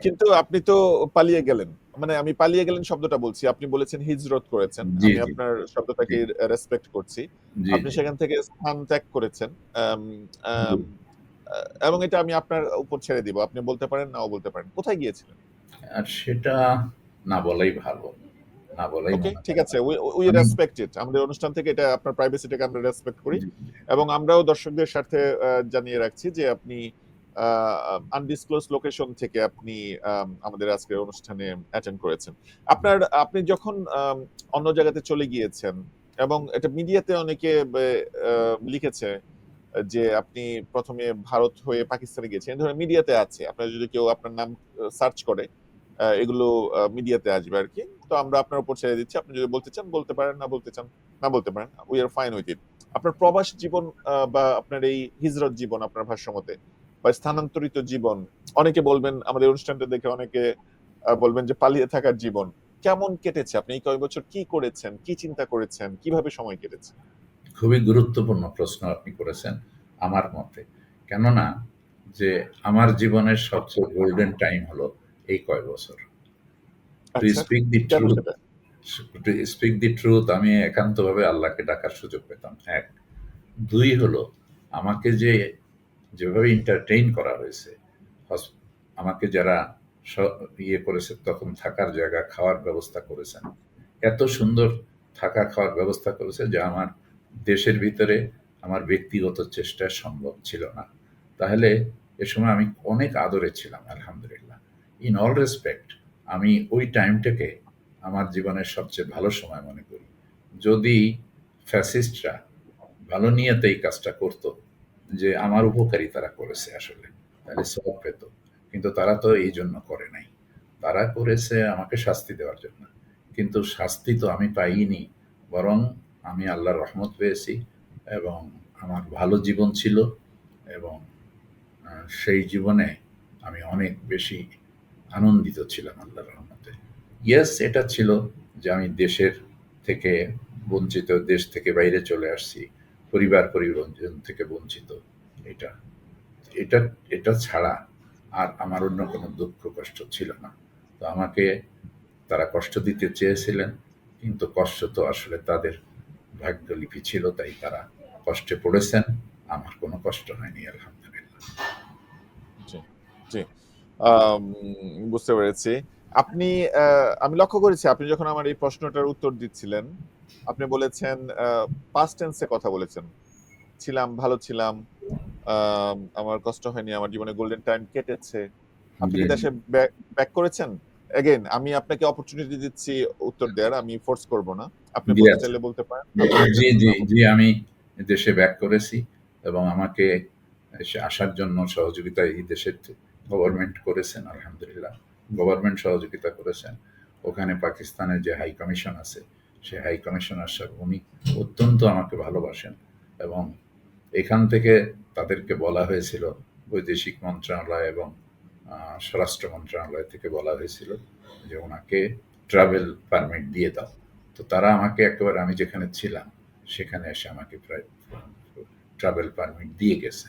কিন্তু আপনি তো পালিয়ে গেলেন। মানে আমি পালিয়ে গেলেন শব্দটা বলছি। আপনি বলেছেন হিজরত করেছেন। আমি আপনার শব্দটাকে রেসপেক্ট করছি। আপনি সেখান থেকে স্থান ত্যাগ করেছেন। এবং এটা আমি আপনার উপর ছেড়ে দিব। আপনি বলতে পারেন, নাও বলতে পারেন। কোথায় গিয়েছিলেন? আর সেটা না বলাই ভালো। না বলাই ওকে, ঠিক আছে। উই উই আমি রেসপেক্ট ইট। আমাদের অনুষ্ঠান থেকে এটা আপনার প্রাইভেসিটাকে আমরা রেসপেক্ট করি। এবং আমরাও দর্শকদের আ জানিয়ে রাখছি যে আপনি আ আনডিসক্লোজড লোকেশন থেকে আপনি আম আমাদের আজকের অনুষ্ঠানে অ্যাটেন্ড করেছেন। আপনার আপনি যখন অন্য জায়গাতে চলে গিয়েছেন এবং এটা মিডিয়াতে অনেকে লিখেছে যে আপনি ১ম এ ভারত হয়ে পাকিস্তানে গিয়েছেন। ধরনের মিডিয়াতে আছে। আপনার যদি কেউ আপনার নাম সার্চ করে এগুলো মিডিয়াতে আসবে আরকি। তো আমরা আপনার উপর ছেড়ে দিচ্ছি। আপনি যদি বলতে চান বলতে পারেন, না বলতে চান না বলতে পারেন। We are fine with it. আপনার প্রবাস জীবন বা আপনার এই হিজরত জীবন আপনার ভাষ্যমতে বা স্থানান্তরিত জীবন অনেকে বলবেন আমাদের অনুষ্ঠানটা দেখে অনেকে বলবেন যে পালিয়ে থাকার জীবন। কেমন কেটেছে? আপনি এই কয়েক বছর কি করেছেন? কি চিন্তা করেছেন? কীভাবে সময় কেটেছে? খুবই গুরুত্বপূর্ণ প্রশ্ন আপনি করেছেন আমার মতে। কেননা যে আমার জীবনের সবচেয়ে গোল্ডেন টাইম হলো এই কয় বছর। To speak the truth to speak the truth আমি একান্তভাবে আল্লাহকে ডাকার সুযোগ পেতাম। ১ ২ হলো আমাকে যে যেভাবে এন্টারটেইন করা হয়েছে, আমাকে যারা ইয়ে করেছে তখন থাকার জায়গা, খাওয়ার ব্যবস্থা করেছেন। এত সুন্দর থাকা খাওয়ার ব্যবস্থা করেছে যা আমার দেশের ভিতরে আমার ব্যক্তিগত চেষ্টায় সম্ভব ছিল না। তাহলে এ সময় আমি অনেক আদরে ছিলাম আলহামদুলিল্লাহ। ইন অল রেসপেক্ট আমি ওই টাইমটাকে আমার জীবনের সবচেয়ে ভালো সময় মনে করি। যদি ফ্যাসিস্টরা ভালো নিয়তে এই কাজটা করত যে আমার উপকারী তারা করেছে আসলে, তাহলে সওয়াব পেত। কিন্তু তারা তো এইজন্য করে নাই। তারা করেছে আমাকে শাস্তি দেওয়ার জন্য। কিন্তু শাস্তি তো আমি পাইনি। বরং আমি আল্লাহর রহমত পেয়েছি এবং আমার ভালো জীবন ছিল এবং সেই জীবনে আমি অনেক বেশি আনন্দিত ছিলাম আল্লাহর রহমতে। ইয়েস এটা ছিল যে আমি দেশের থেকে বঞ্চিত, দেশ থেকে বাইরে চলে আসছি। পরিবার পরিজন থেকে বঞ্চিত। এটা এটা এটা ছাড়া আর আমার অন্য কোনো দুঃখ কষ্ট ছিল না। তো আমাকে তারা কষ্ট দিতে চেয়েছিলেন। কিন্তু কষ্ট তো আসলে তাদের ভাগ্যলিপি ছিল তাই তারা কষ্টে পড়েছেন। আমার কোনো কষ্ট হয়নি আলহামদুলিল্লাহ। জি, জি। বুঝতে পেরেছি। আপনি আমি লক্ষ্য করেছি আপনি যখন আমার এই প্রশ্নটার উত্তর দিচ্ছিলেন, আপনি বলেছেন পাস্ট টেন্স এ কথা বলেছেন। ছিলাম, ভালো ছিলাম। আমার কষ্ট হয়নি। আমার জীবনে গোল্ডেন টাইম কেটেছে। আপনি কি দেশে ব্যাক করেছেন? এগেইন আমি আপনাকে অপরচুনিটি দিচ্ছি উত্তর দেওয়ার। আমি ফোর্স করব না। আপনি বলতে। চাইলে বলতে পারেন। জি, জি, জি আমি দেশে ব্যাক করেছি এবং আমাকে এসে আসার জন্য সহযোগিতা এই দেশের গভর্নমেন্ট করেছেন আলহামদুলিল্লাহ। গভর্নমেন্ট সহযোগিতা করেছেন। ওখানে পাকিস্তানের যে হাই কমিশন আছে, সেই হাই কমিশনার সাহেব উনি অত্যন্ত আমাকে ভালোবাসেন এবং এখান থেকে তাদেরকে বলা হয়েছিল বৈদেশিক মন্ত্রণালয় এবং স্বরাষ্ট্র মন্ত্রণালয় থেকে বলা হয়েছিল যে ওনাকে ট্রাভেল পারমিট দিয়ে দাও। তো তারা আমাকে একেবারে আমি যেখানে ছিলাম সেখানে এসে আমাকে প্রায় ট্রাভেল পারমিট দিয়ে গেছে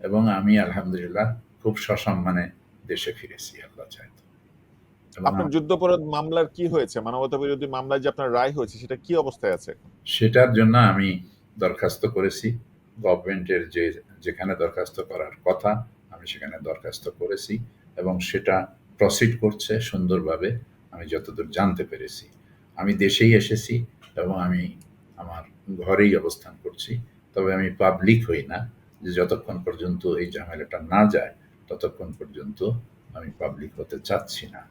এবং আমি আলহামদুলিল্লাহ খুব সসম্মানে দেশে ফিরেছি আল্লাহ চায় তো। এবং আপনার যুদ্ধাপরাধ মামলার কি হয়েছে? মানবতা বিরোধী মামলায় যে আপনার রায় হয়েছে সেটা কি অবস্থায় আছে সেটার জন্য আমি দরখাস্ত করেছি। গভর্নমেন্টের যে যেখানে দরখাস্ত করার কথা আমি সেখানে দরখাস্ত করেছি এবং সেটা প্রসিড করছে সুন্দরভাবে আমি যতদূর জানতে পেরেছি। আমি দেশেই এসেছি এবং আমি আমার ঘরেই অবস্থান করছি। তবে আমি পাবলিক হই না যে যতক্ষণ পর্যন্ত এই ঝামেলাটা না যায় ততক্ষণ পর্যন্ত আমি পাবলিক হতে চাচ্ছি না।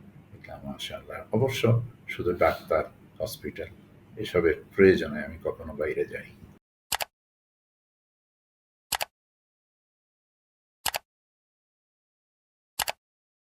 এটা মাশাআল্লাহ। অবশ্য শুধু ডাক্তার, হসপিটাল এসবের প্রয়োজনে আমি কখনো বাইরে যাই।